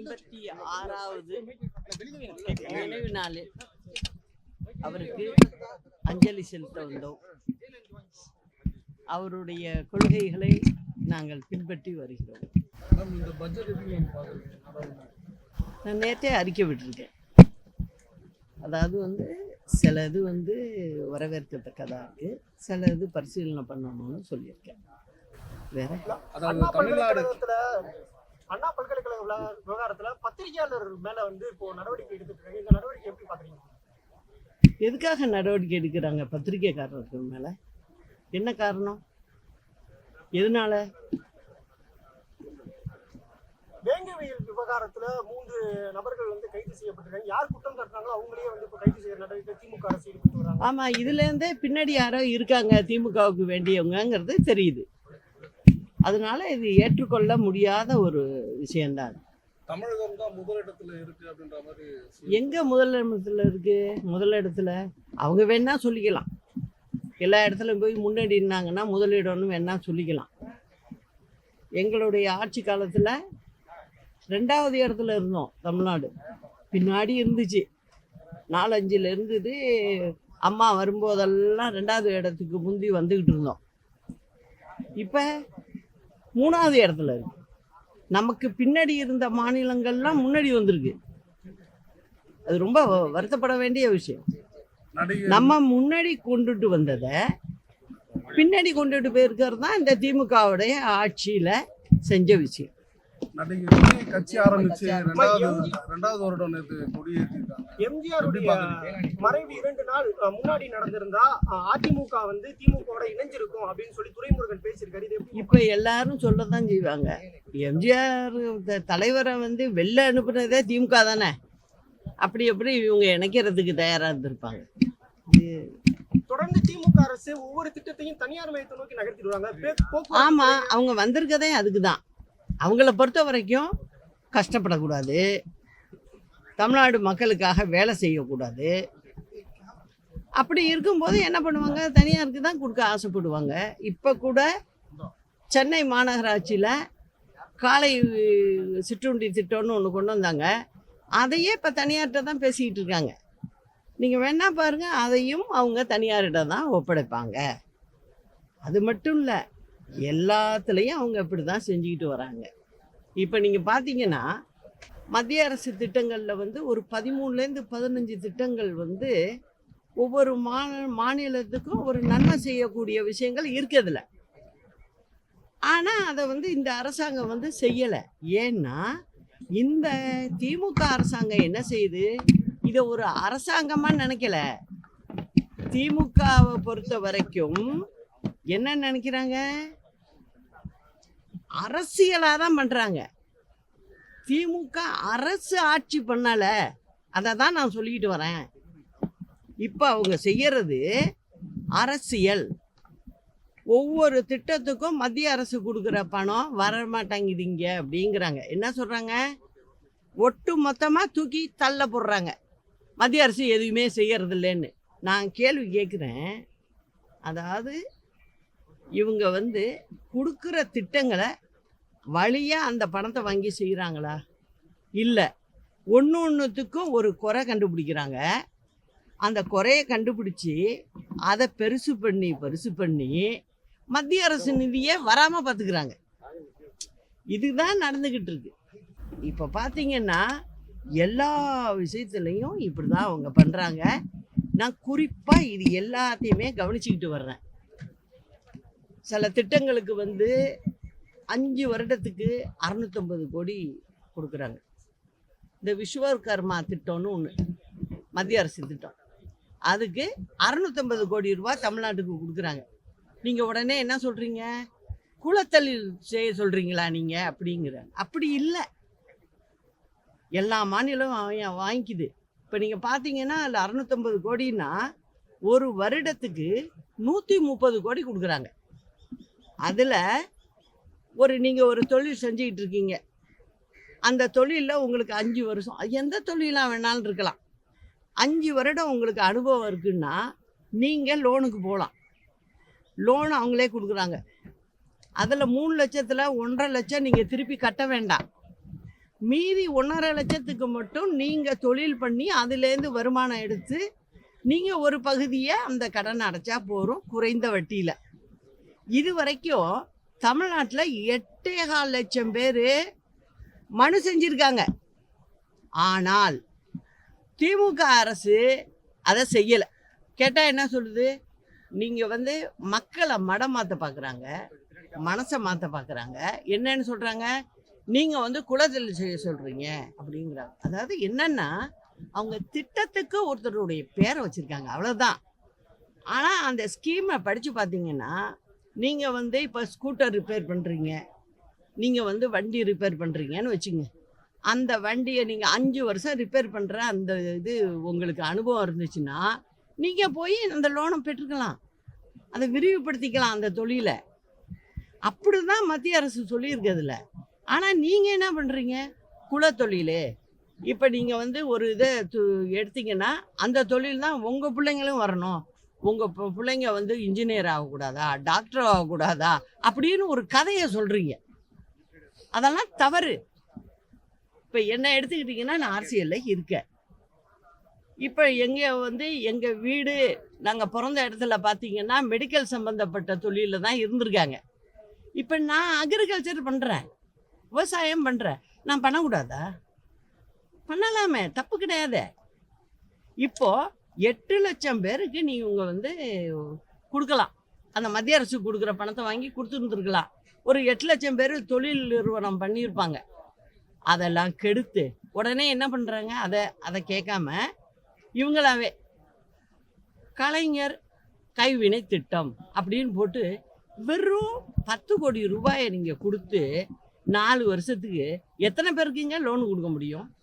ஐம்பத்தி ஆறாவது நினைவு நாளில் அவருக்கு அஞ்சலி செலுத்த வந்தோம். அவருடைய கொள்கைகளை நாங்கள் பின்பற்றி வருகிறோம். நான் நேற்றே அறிக்கை விட்டிருக்கேன். அதாவது வந்து சில இது வந்து வரவேற்கத்தக்கதாக இருக்குது சில இது பரிசீலனை பண்ணணும்னு சொல்லியிருக்கேன். வேற? அதாவது தமிழ்நாடு அண்ணா பல்கலைக்கழக விவா- விவகாரத்துல பத்திரிகையாளர் மேல வந்து இப்போ நடவடிக்கை எடுத்துட்டு இருக்காங்க. இந்த நடவடிக்கை எப்படி பாக்குறீங்க? எதுக்காக நடவடிக்கை எடுக்கிறாங்க பத்திரிக்கைக்காரர்கள் மேலே? என்ன காரணம்? எதனால? வேங்கவியல் விவகாரத்துல மூன்று நபர்கள் வந்து கைது செய்யப்பட்டிருக்காங்க. யார் குற்றம் சாட்டுறாங்களோ அவங்களே வந்து இப்போ கைது செய்யற நடவடிக்கை திமுக அரசு ஈடுபட்டு வராங்க. ஆமாம் இதுலேருந்தே பின்னாடி யாரோ இருக்காங்க திமுகவுக்கு வேண்டியவங்கங்கிறது தெரியுது. அதனால இது ஏற்றுக்கொள்ள முடியாத ஒரு விஷயம்தான். தமிழகம் தான் முதலிடத்துல இருக்கு அப்படின்ற மாதிரி எங்கே முதலிடத்துல இருக்கு? முதலிடத்துல. அவங்க வேணா சொல்லிக்கலாம். எல்லா இடத்துலையும் போய் முன்னாடினாங்கன்னா முதலிடம்னு வேணா சொல்லிக்கலாம். எங்களுடைய ஆட்சி காலத்தில் ரெண்டாவது இடத்துல இருந்தோம் தமிழ்நாடு. பின்னாடி இருந்துச்சு. நாலஞ்சில் இருந்தது அம்மா வரும்போதெல்லாம் ரெண்டாவது இடத்துக்கு முந்தி வந்துக்கிட்டு இருந்தோம். இப்போ மூணாவது இடத்துல இருக்கு. நமக்கு பின்னாடி இருந்த மாநிலங்கள்லாம் முன்னாடி வந்திருக்கு. அது ரொம்ப வருத்தப்பட வேண்டிய விஷயம். நம்ம முன்னாடி கொண்டுட்டு வந்ததை பின்னாடி கொண்டுட்டு போயிருக்கிறது தான் இந்த திமுகவுடைய ஆட்சியில் செஞ்ச விஷயம். நடிகர் கட்சி ஆரம்பிச்சு ரெண்டாவது ரெண்டாவது வருடம் நேற்று கொடியேற்றிருக்காங்க. எம்ஜிஆருடைய? மறைவு இரண்டு நாள் முன்னாடி நடந்திருந்தா அதிமுக வந்து திமுகவோட இணைஞ்சிருக்கும் அப்படின்னு சொல்லி துரைமுருகன் பேசியிருக்காரு. இது எப்படி இப்போ எல்லாரும் சொல்ல தான் செய்வாங்க. எம்ஜிஆர் தலைவரை வந்து வெளில அனுப்புனதே திமுக தானே? அப்படி எப்படி இவங்க இணைக்கிறதுக்கு தயாராக இருந்திருப்பாங்க? தொடர்ந்து திமுக அரசு ஒவ்வொரு திட்டத்தையும் தனியார் மையத்தை நோக்கி நகர்த்திடுவாங்க ஆமாம் அவங்க வந்திருக்கதே அதுக்கு தான் அவங்கள பொறுத்த வரைக்கும் கஷ்டப்படக்கூடாது. தமிழ்நாடு மக்களுக்காக வேலை செய்யக்கூடாது. அப்படி இருக்கும்போது என்ன பண்ணுவாங்க? தனியாருக்கு தான் கொடுக்க ஆசைப்படுவாங்க. இப்போ கூட சென்னை மாநகராட்சியில் காலை சிற்றுண்டி திட்டம்னு ஒன்று கொண்டு வந்தாங்க. அதையே இப்போ தனியார்கிட்ட தான் பேசிக்கிட்டு இருக்காங்க. நீங்கள் வேணா பாருங்கள் அதையும் அவங்க தனியார்கிட்ட தான் ஒப்படைப்பாங்க. அது மட்டும் இல்லை எல்லாத்துலேயும் அவங்க இப்படி தான் செஞ்சுக்கிட்டு வராங்க. இப்போ நீங்கள் பார்த்தீங்கன்னா மத்திய அரசு திட்டங்களில் வந்து ஒரு பதிமூணுலேருந்து பதினஞ்சு திட்டங்கள் வந்து ஒவ்வொரு மா மாநிலத்துக்கும் ஒரு நன்மை செய்யக்கூடிய விஷயங்கள் இருக்கிறதுல. ஆனால் அதை வந்து இந்த அரசாங்கம் வந்து செய்யலை. ஏன்னா இந்த திமுக அரசாங்கம் என்ன செய்யுது? இதை ஒரு அரசாங்கமாக நினைக்கல. திமுகவை பொறுத்த வரைக்கும் என்ன நினைக்கிறாங்க? அரசியலாக தான் பண்ணுறாங்க திமுக அரசு ஆட்சி பண்ணலை. அதை தான் நான் சொல்லிக்கிட்டு வரேன். இப்போ அவங்க செய்யறது அரசியல். ஒவ்வொரு திட்டத்துக்கும் மத்திய அரசு கொடுக்குற பணம் வரமாட்டேங்குதுங்க அப்படிங்கிறாங்க. என்ன சொல்கிறாங்க ஒட்டு மொத்தமாக தூக்கி தள்ள போடுறாங்க. மத்திய அரசு எதுவுமே செய்யறதில்லைன்னு. நான் கேள்வி கேட்குறேன் அதாவது இவங்க வந்து கொடுக்குற திட்டங்களை வழியாக அந்த பணத்தை வாங்கி செய்கிறாங்களா இல்லை. ஒன்று ஒன்றுத்துக்கும் ஒரு குறை கண்டுபிடிக்கிறாங்க. அந்த குறையை கண்டுபிடிச்சி அதை பெருசு பண்ணி பெருசு பண்ணி மத்திய அரசு நிதியை வராமல் பார்த்துக்கிறாங்க இதுதான் நடந்துக்கிட்டு இருக்கு. இப்போ பார்த்தீங்கன்னா எல்லா விஷயத்துலையும் இப்படி தான் அவங்க பண்ணுறாங்க நான் குறிப்பாக இது எல்லாத்தையுமே கவனிச்சுக்கிட்டு வர்றேன். சில திட்டங்களுக்கு வந்து அஞ்சு வருடத்துக்கு அறுநூத்தம்பது கோடி கொடுக்குறாங்க. இந்த விஸ்வகர்மா திட்டம்னு ஒன்று மத்திய அரசு திட்டம். அதுக்கு அறுநூத்தம்பது கோடி ரூபாய் தமிழ்நாட்டுக்கு கொடுக்குறாங்க. நீங்கள் உடனே என்ன சொல்கிறீங்க குளத்தலில் செய்ய சொல்கிறீங்களா நீங்கள் அப்படிங்கிற அப்படி இல்லை. எல்லா மாநிலமும் வாங்கிக்குது. இப்போ நீங்கள் பார்த்தீங்கன்னா அதில் அறுநூத்தம்பது கோடின்னா ஒரு வருடத்துக்கு நூற்றி முப்பது கோடி கொடுக்குறாங்க. அதில் ஒரு நீங்கள் ஒரு தொழில் செஞ்சுக்கிட்டு இருக்கீங்க. அந்த தொழிலில் உங்களுக்கு அஞ்சு வருஷம் எந்த தொழிலாக வேணாலும் இருக்கலாம். அஞ்சு வருடம் உங்களுக்கு அனுபவம் இருக்குன்னா நீங்கள் லோனுக்கு போகலாம். லோன் அவங்களே கொடுக்குறாங்க. அதில் மூணு லட்சத்தில் ஒன்றரை லட்சம் நீங்கள் திருப்பி கட்ட வேண்டாம். மீதி ஒன்றரை லட்சத்துக்கு மட்டும் நீங்கள் தொழில் பண்ணி அதுலேருந்து வருமானம் எடுத்து நீங்கள் ஒரு பகுதியை அந்த கடனை அடைச்சா போகிறோம் குறைந்த வட்டியில். இது வரைக்கும் தமிழ்நாட்டில் எட்டேகால் லட்சம் பேர் மனு செஞ்சுருக்காங்க. ஆனால் திமுக அரசு அதை செய்யலை. கேட்டால் என்ன சொல்லுது? நீங்கள் வந்து மக்களை மடம் மாற்ற பார்க்குறாங்க மனசை மாற்ற பார்க்குறாங்க என்னன்னு சொல்கிறாங்க நீங்கள் வந்து குலத்தில் செய்ய சொல்கிறீங்க அப்படிங்கிறாங்க. அதாவது என்னென்னா அவங்க திட்டத்துக்கு ஒருத்தருடைய பேரை வச்சுருக்காங்க. அவ்வளோதான் ஆனால் அந்த ஸ்கீமை படித்து பார்த்தீங்கன்னா நீங்கள் வந்து இப்போ ஸ்கூட்டர் ரிப்பேர் பண்ணுறீங்க நீங்கள் வந்து வண்டி ரிப்பேர் பண்ணுறீங்கன்னு வச்சுங்க. அந்த வண்டியை நீங்கள் அஞ்சு வருஷம் ரிப்பேர் பண்ணுற அந்த இது உங்களுக்கு அனுபவம் இருந்துச்சுன்னா நீங்கள் போய் அந்த லோனை பெற்றுக்கலாம். அதை விரிவுபடுத்திக்கலாம் அந்த தொழிலை. அப்படி தான் மத்திய அரசு சொல்லியிருக்கிறதுல ஆனால் நீங்கள் என்ன பண்ணுறீங்க குலத்தொழில். இப்போ நீங்கள் வந்து ஒரு இதை து எடுத்தீங்கன்னா அந்த தொழில் தான் உங்கள் பிள்ளைங்களும் வரணும். உங்கள் பிள்ளைங்க வந்து இன்ஜினியர் ஆகக்கூடாதா? டாக்டர் ஆகக்கூடாதா? அப்படின்னு ஒரு கதையை சொல்கிறீங்க அதெல்லாம் தவறு. இப்போ என்ன எடுத்துக்கிட்டிங்கன்னா நான் அரசியலில் இருக்கேன். இப்போ எங்கே வந்து எங்கள் வீடு நாங்கள் பிறந்த இடத்துல பார்த்தீங்கன்னா மெடிக்கல் சம்மந்தப்பட்ட தொழிலில் தான் இருந்திருக்காங்க. இப்போ நான் அக்ரிகல்ச்சர் பண்ணுறேன் விவசாயம் பண்ணுறேன் நான் பண்ணக்கூடாதா? பண்ணலாமே. தப்பு கிடையாது. இப்போது எட்டு லட்சம் பேருக்கு நீங்கள் வந்து கொடுக்கலாம். அந்த மத்திய அரசு கொடுக்குற பணத்தை வாங்கி கொடுத்துருந்துருக்கலாம். ஒரு எட்டு லட்சம் பேர் தொழில் நிறுவனம் பண்ணியிருப்பாங்க. அதெல்லாம் கெடுத்து உடனே என்ன பண்ணுறாங்க அதை அதை கேட்காம இவங்களாவே கலைஞர் கைவினை திட்டம் அப்படின்னு போட்டு வெறும் பத்து கோடி ரூபாயை நீங்கள் கொடுத்து நாலு வருஷத்துக்கு எத்தனை பேருக்குங்க லோன் கொடுக்க முடியும்?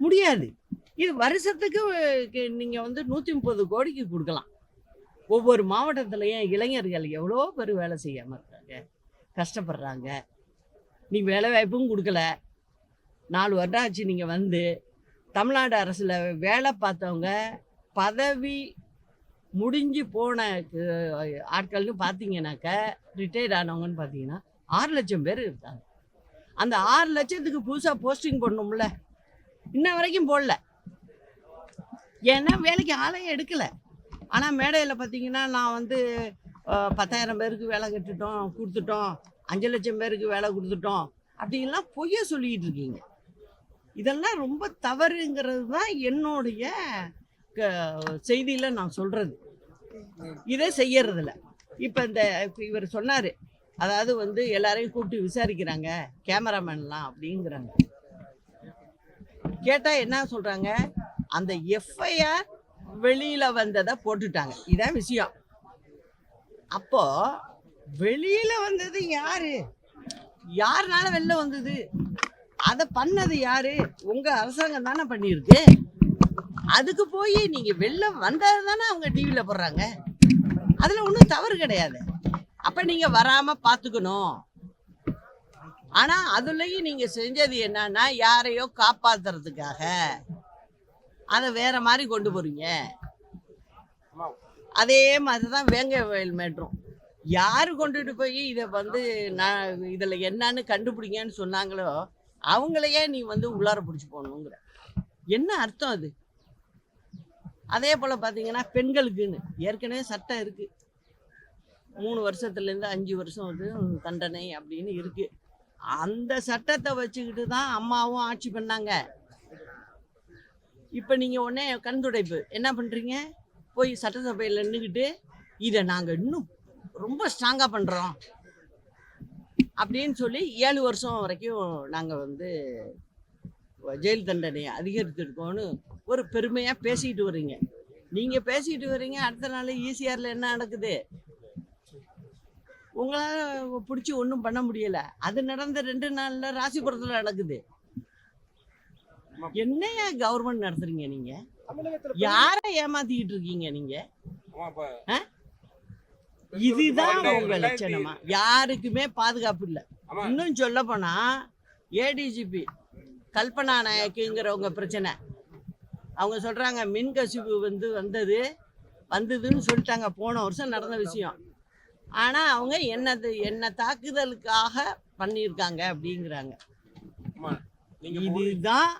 முடியாது. இது வருஷத்துக்கு நீங்கள் வந்து நூற்றி முப்பது கோடிக்கு கொடுக்கலாம். ஒவ்வொரு மாவட்டத்துலேயும் இளைஞர்கள் எவ்வளோ பேர் வேலை செய்யாமல் இருக்காங்க கஷ்டப்படுறாங்க. நீ வேலை வாய்ப்பும் கொடுக்கல. நாலு வருடம் ஆச்சு நீங்கள் வந்து. தமிழ்நாடு அரசில் வேலை பார்த்தவங்க பதவி முடிஞ்சு போன ஆட்கள்னு பார்த்தீங்கன்னாக்க ரிட்டையர்ட் ஆனவங்கன்னு பார்த்தீங்கன்னா ஆறு லட்சம் பேர் இருக்காங்க. அந்த ஆறு லட்சத்துக்கு புதுசாக போஸ்டிங் போடணும்ல. இன்ன வரைக்கும் போடல. ஏன்னா வேலைக்கு ஆளையே எடுக்கலை. ஆனால் மேடையில் பார்த்தீங்கன்னா நான் வந்து பத்தாயிரம் பேருக்கு வேலை கட்டுட்டோம் கொடுத்துட்டோம் அஞ்சு லட்சம் பேருக்கு வேலை கொடுத்துட்டோம் அப்படின்லாம் பொய்ய சொல்லிக்கிட்டு இருக்கீங்க. இதெல்லாம் ரொம்ப தவறுங்கிறது தான் என்னுடைய செய்தியில் நான் சொல்கிறது இதை செய்யறதில்ல. இப்போ இந்த இவர் சொன்னார் அதாவது வந்து எல்லாரையும் கூப்பிட்டு விசாரிக்கிறாங்க கேமராமேன்லாம் அப்படிங்கிறாங்க. கேட்டால் என்ன சொல்கிறாங்க அந்த எஃப்ஐஆர் வெளியில் வந்ததை போட்டுட்டாங்க. இதான் விஷயம். அப்போ வெளியில் வந்தது யாரு? யாருனால வெளில வந்தது? அதை பண்ணது யாரு? உங்க அரசாங்கம் தானே பண்ணியிருக்கு. அதுக்கு போய் நீங்க வெளில வந்தது தானே அவங்க டிவியில போடுறாங்க. அதுல ஒன்றும் தவறு கிடையாது. அப்ப நீங்க வராம பார்த்துக்கணும். ஆனா அதுலயும் நீங்க செஞ்சது என்னன்னா யாரையோ காப்பாத்துறதுக்காக. அதை வேற மாதிரி கொண்டு போறீங்க. அதே மாதிரி தான் வேங்க வயல் மேட்ரும். யார் கொண்டுட்டு போய் இதை வந்து நான் இதில் என்னன்னு கண்டுபிடிங்கன்னு சொன்னாங்களோ அவங்களையே நீ வந்து உள்ளார பிடிச்சி போகணுங்கிற என்ன அர்த்தம் அது? அதே போல் பார்த்தீங்கன்னா பெண்களுக்குன்னு ஏற்கனவே சட்டம் இருக்குது மூணு வருஷத்துலேருந்து அஞ்சு வருஷம் வந்து தண்டனை அப்படின்னு இருக்குது அந்த சட்டத்தை வச்சுக்கிட்டு தான் அம்மாவும் ஆட்சி பண்ணாங்க. இப்போ நீங்கள் உடனே கண்துடைப்பு. என்ன பண்ணுறீங்க போய் சட்டசபையில் நின்றுக்கிட்டு இதை நாங்கள் இன்னும் ரொம்ப ஸ்ட்ராங்காக பண்ணுறோம் அப்படின்னு சொல்லி ஏழு வருஷம் வரைக்கும் நாங்கள் வந்து ஜெயில் தண்டனையை அதிகரித்திருக்கோம்னு ஒரு பெருமையாக பேசிக்கிட்டு வர்றீங்க. நீங்கள் பேசிக்கிட்டு வர்றீங்க அடுத்த நாள் ஈசிஆரில் என்ன நடக்குது? உங்களால் பிடிச்சி ஒன்றும் பண்ண முடியலை. அது நடந்த ரெண்டு நாளில் ராசிபுரத்தில் நடக்குது. என்னையா கவர்மெண்ட் நடத்துறீங்க தமிழகத்துல யாரை ஏமாத்திக்கிட்டு இருக்கீங்க இப்ப இதுதான் உங்க லட்சணமா. யாருக்குமே பாதுகாப்பு இல்லை. இன்னும் சொல்ல போனா ஏடிஜிபி கல்பனா நாயக்குங்கிறவங்க பிரச்சனை. அவங்க சொல்றாங்க மின் கசிவு வந்து வந்தது வந்ததுன்னு சொல்லிட்டாங்க. போன வருஷம் நடந்த விஷயம். ஆனா அவங்க என்னது என்ன தாக்குதலுக்காக பண்ணியிருக்காங்க அப்படிங்கிறாங்க. நீங்க. இதுதான்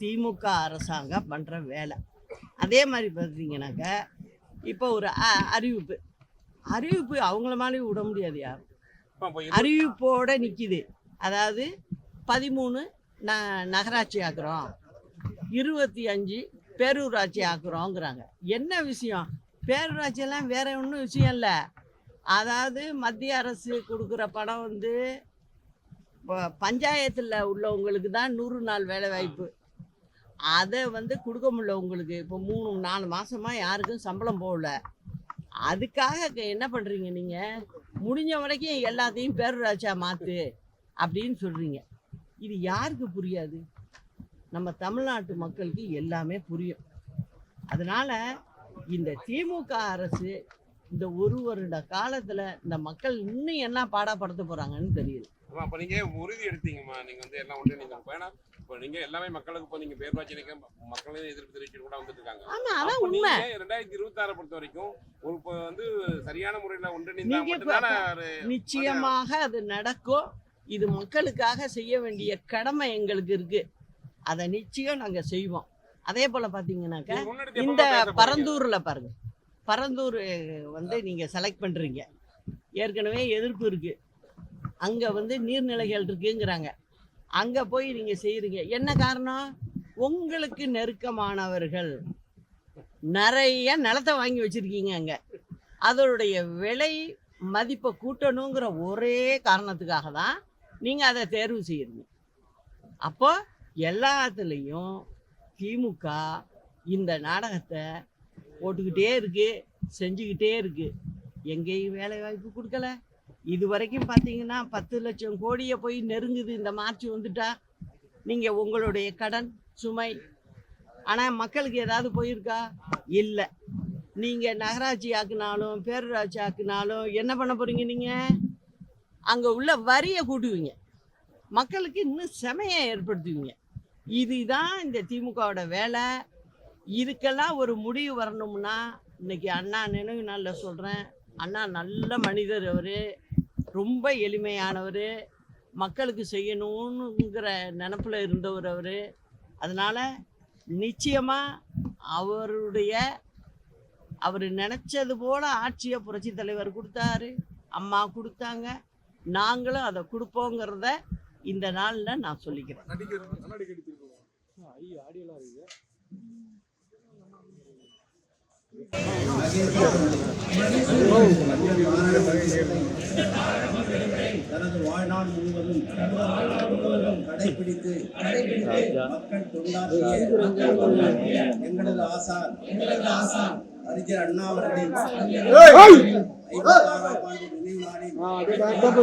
திமுக அரசாங்கம் பண்ணுற வேலை. அதே மாதிரி பார்த்தீங்கன்னாக்க இப்போ ஒரு அறிவிப்பு. அறிவிப்பு அவங்கள மாதிரி விட முடியாது யாரும் அறிவிப்போட நிற்கிது அதாவது பதிமூணு ந நகராட்சி ஆக்குறோம். இருபத்தி அஞ்சு பேரூராட்சி ஆக்குறோங்கிறாங்க. என்ன விஷயம்? பேரூராட்சியெல்லாம் வேற ஒன்றும் விஷயம் இல்லை. அதாவது மத்திய அரசு கொடுக்குற பணம் வந்து பஞ்சாயத்தில் உள்ளவங்களுக்கு தான் நூறு நாள் வேலை வாய்ப்பு. அதை வந்து கொடுக்க முடியல உங்களுக்கு. இப்போ மூணு நாலு மாதமாக யாருக்கும் சம்பளம் போகல அதுக்காக என்ன பண்ணுறீங்க நீங்கள் முடிஞ்ச வரைக்கும் எல்லாத்தையும் பேரூராட்சியா மாற்று அப்படின்னு சொல்கிறீங்க இது யாருக்கு புரியாது? நம்ம தமிழ்நாட்டு மக்களுக்கு எல்லாமே புரியும். அதனால் இந்த திமுக அரசு இந்த ஒரு வருட காலத்தில் இந்த மக்கள் இன்னும் என்ன பாடப்படுத்த போகிறாங்கன்னு தெரியுது. அப்ப நீங்க உறுதி எடுத்தீங்கம்மா? நீங்க வந்து எல்லாம் ஒன்று நீங்க ஏன்னா இப்ப நீங்க எல்லாமே மக்களுக்கு இப்போ நீங்க பேர்வாட்சி நிக்க மக்களையும் எதிர்ப்பு தெரிவிச்சு கூட வந்துட்டு இருக்காங்க ஆமாம் அதான் உண்மை. ரெண்டாயிரத்தி இருபத்தி ஆறு பொறுத்த வரைக்கும் ஒரு வந்து சரியான முறையில ஒன்றிணைந்தா நிச்சயமாக அது நடக்கும். இது மக்களுக்காக செய்ய வேண்டிய கடமை எங்களுக்கு இருக்கு. அதை நிச்சயம் நாங்க செய்வோம். அதே போல பாத்தீங்கன்னாக்க இந்த? பரந்தூர்ல பாருங்க. பரந்தூர் வந்து நீங்க செலக்ட் பண்றீங்க. ஏற்கனவே எதிர்ப்பு இருக்கு. அங்க வந்து நீர்நிலைகள் இருக்குங்கிறாங்க. அங்க போய் நீங்க செய்யறீங்க என்ன காரணம்? உங்களுக்கு நெருக்கமானவர்கள். நிறைய நிலத்தை வாங்கி வச்சிருக்கீங்க அங்க. அதனுடைய விலை மதிப்பை கூட்டணுங்கிற ஒரே காரணத்துக்காக தான் நீங்கள் அதை தேர்வு செய்யறீங்க. அப்போ எல்லாத்துலேயும் திமுக இந்த நாடகத்தை போட்டுக்கிட்டே இருக்கு செஞ்சுக்கிட்டே இருக்கு. எங்கேயும் வேலை வாய்ப்பு கொடுக்கல. இது வரைக்கும் பார்த்தீங்கன்னா பத்து லட்சம் கோடியை போய் நெருங்குது இந்த மார்ச் வந்துட்டா. நீங்கள் உங்களுடைய கடன் சுமை. ஆனால் மக்களுக்கு ஏதாவது போயிருக்கா? இல்லை. நீங்கள் நகராட்சி ஆக்குனாலும் பேரூராட்சி ஆக்குனாலும் என்ன பண்ண போகிறீங்க நீங்கள் அங்கே உள்ள வரியை கூட்டுவீங்க. மக்களுக்கு இன்னும் செமையை ஏற்படுத்துவீங்க. இதுதான் இந்த திமுகவோட வேலை. இதுக்கெல்லாம் ஒரு முடிவு வரணும்னா இன்னைக்கு அண்ணா நினைவு நாளில் சொல்கிறேன் அண்ணா நல்ல மனிதர் அவர். ரொம்ப எளிமையானவர் மக்களுக்கு செய்யணுங்கிற நினப்பில் இருந்தவர் அவர். அதனால் நிச்சயமாக அவருடைய அவர் நினச்சது போல ஆட்சியை புரட்சி தலைவர் கொடுத்தாரு அம்மா கொடுத்தாங்க நாங்களும் அதை கொடுப்போங்கிறத இந்த நாளில் நான் சொல்லிக்கிறேன். தனது வாழ்நாள் முழுவதும் கடைபிடித்து மக்கள் தொண்டாற்றிய எங்களது ஆசான் அறிஞர் அண்ணா அவர்களின்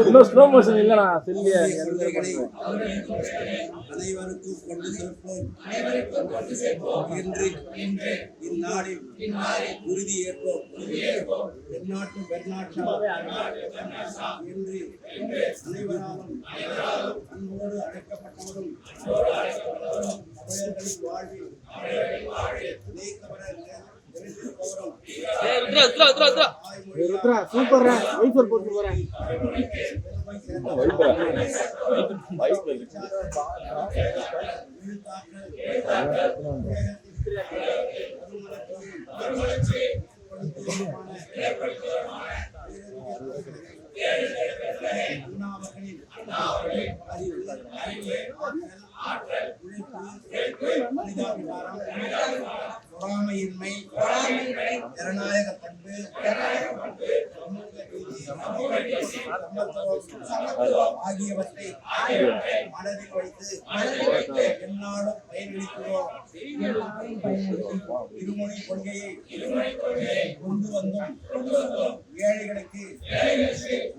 இன்னும் ஸ்லோ மோஷன் செல்லிய அனைவருக்கும் கொண்டு சேர்ப்போம் என்று இந்நாளில் உறுதி ஏற்போம் தென்னாட்டு பெருநாட்டு என்று அனைவராலும் அன்போடு அழைக்கப்பட்டவரும் வாழ்வில் இணைக்கப்பட ருத்ரா சூப்பர்ரா வைஃபர் போட்டு போறேன் பொறாமையின்மை ஆகியவற்றை மனதில் வைத்து எந்நாளும் பயனளிக்கிறோம். இருமொழி கொள்கையை கொண்டு வந்தோம் ஏழைகளுக்கு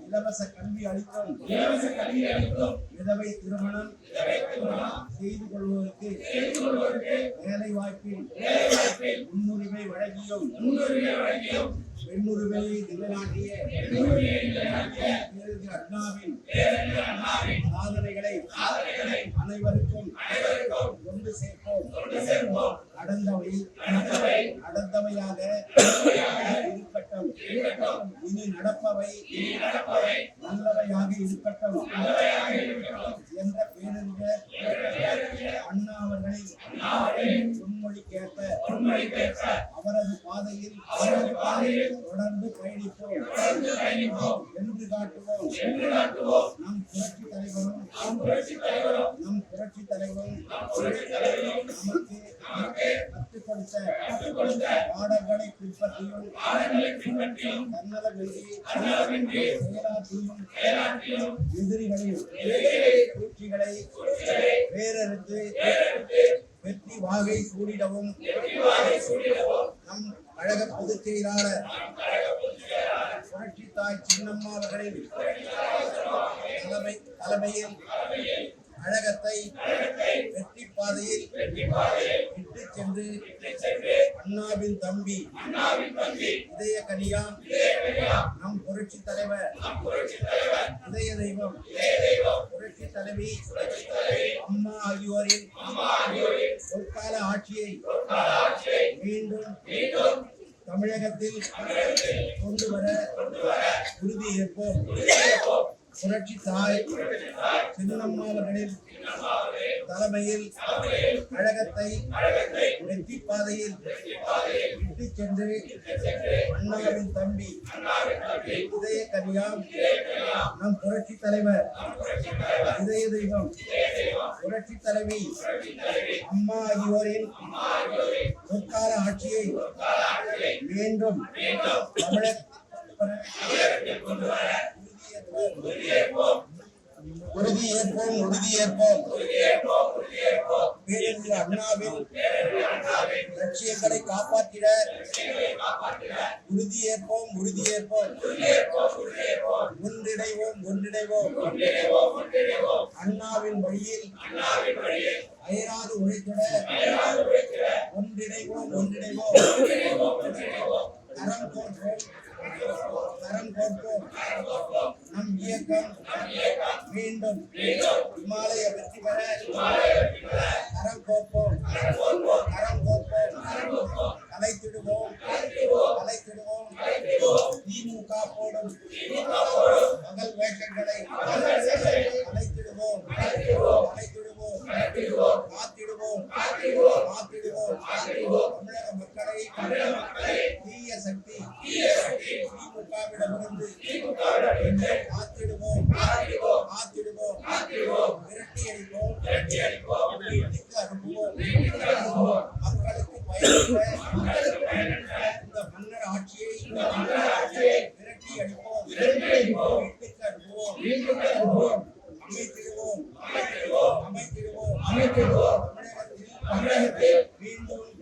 இலவச கல்வி அளித்தோம் விதவை திருமணம் செய்து கொள்வதற்கு வேலை வாய்ப்பில் முன்னுரிமை வழங்கியும் பெண்ணுரிமையை நிலைநாட்டிய பேரறிஞர் அண்ணாவின் சாதனைகளை அனைவருக்கும் கொண்டு சேர்ப்போம். நடந்தவை நடந்தவையாக இருக்கட்டும் இனி நடப்பவை நல்லவையாக இருக்கட்டும் என்ற பேரறிஞர் அவர்களின் பொன்மொழிக்கேற்ப அவரது பாதையில் தொடர்ந்து பயணிப்போம். என்று காட்டுவோம். நம் புரட்சி தலைவரும் நம் புரட்சி தலைவரும் நமக்கு கற்றுக் கொடுத்த பாடங்களை பின்பற்றியும் தன்னலமின்றி செயலாற்றியும் எதிரிகளின் சூழ்ச்சிகளை வேறறுத்து வெற்றி வாகை சூடிடவும். நம் கழக பொதுச் செயலாளர் புரட்சி தாய் சின்னம்மா அவர்களின் தலைமை தலைமையில் கழகத்தை வெற்றி பாதையில் சென்று அண்ணாவின் தம்பி இதய கனியாம் நம் புரட்சி தலைவர் இதய தெய்வம் புரட்சி தலைவி அம்மா ஆகியோரின் பொற்கால ஆட்சியை மீண்டும் தமிழகத்தில் கொண்டு வர உறுதி ஏற்போம். புரட்சி தாய் சின்னம்மா அவர்களின் தலைமையில் கழகத்தை வெற்றி பாதையில் விட்டு சென்று அண்ணாவின் தம்பி இதய கனியாம் நம் புரட்சி தலைவர் இதய தெய்வம் புரட்சி தலைவி அம்மா ஆகியோரின் பொற்கால ஆட்சியை மீண்டும் தமிழக உறுதியேற்போம். உறுதியேற்போம் பேரறிஞர் அண்ணாவின் லட்சியங்களை காப்பாற்றிட உறுதியேற்போம் உறுதியேற்போம். ஒன்றிணைவோம் ஒன்றிணைவோம். அண்ணாவின் வழியில் அயராது உழைத்திட ஒன்றிணைவோம் ஒன்றிணைவோம். தரம் கோர்ப்போம் தரம் கோர்ப்போம். நம் இயக்கம் மீண்டும் இமாலய வெற்றி பெற. அறம் கோப்போம். அறம் கோப்போம். அழைத்திடுவோம். அழைத்திடுவோம். திமுக போடும். மகள் வேஷங்களை.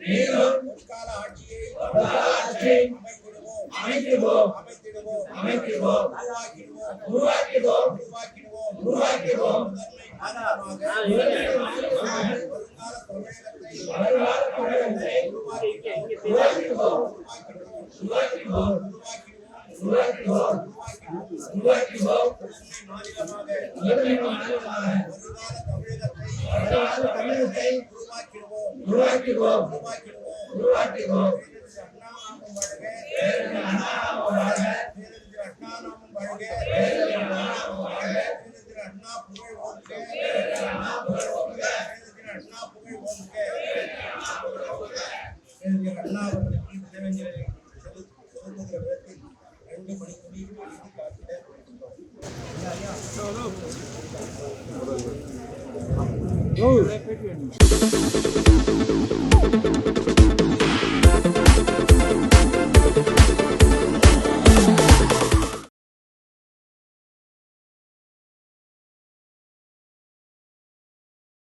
மீண்டும் பொற்கால ஆட்சியை அமைத்திடுவோம். அமைத்திடுவோம். அமைத்திடுவோம். உருவாக்கிடுவோம். உருவாக்கிடுவோம். உருவாக்கிடுவோம். முதன்மை மாநிலமாக வருங்கால தமிழகத்தை உருவாக்கிடுவோம் உருவாக்கிடுவோம். உருவாக்கிடுவோம். உருவாக்கிடுவோம். முதன்மை மாநிலமாக வருங்கால தமிழகத்தை உருவாக்கிடுவோம் உருவாக்கிடுவோம் உருவாக்கிடுவோம் வாழ்க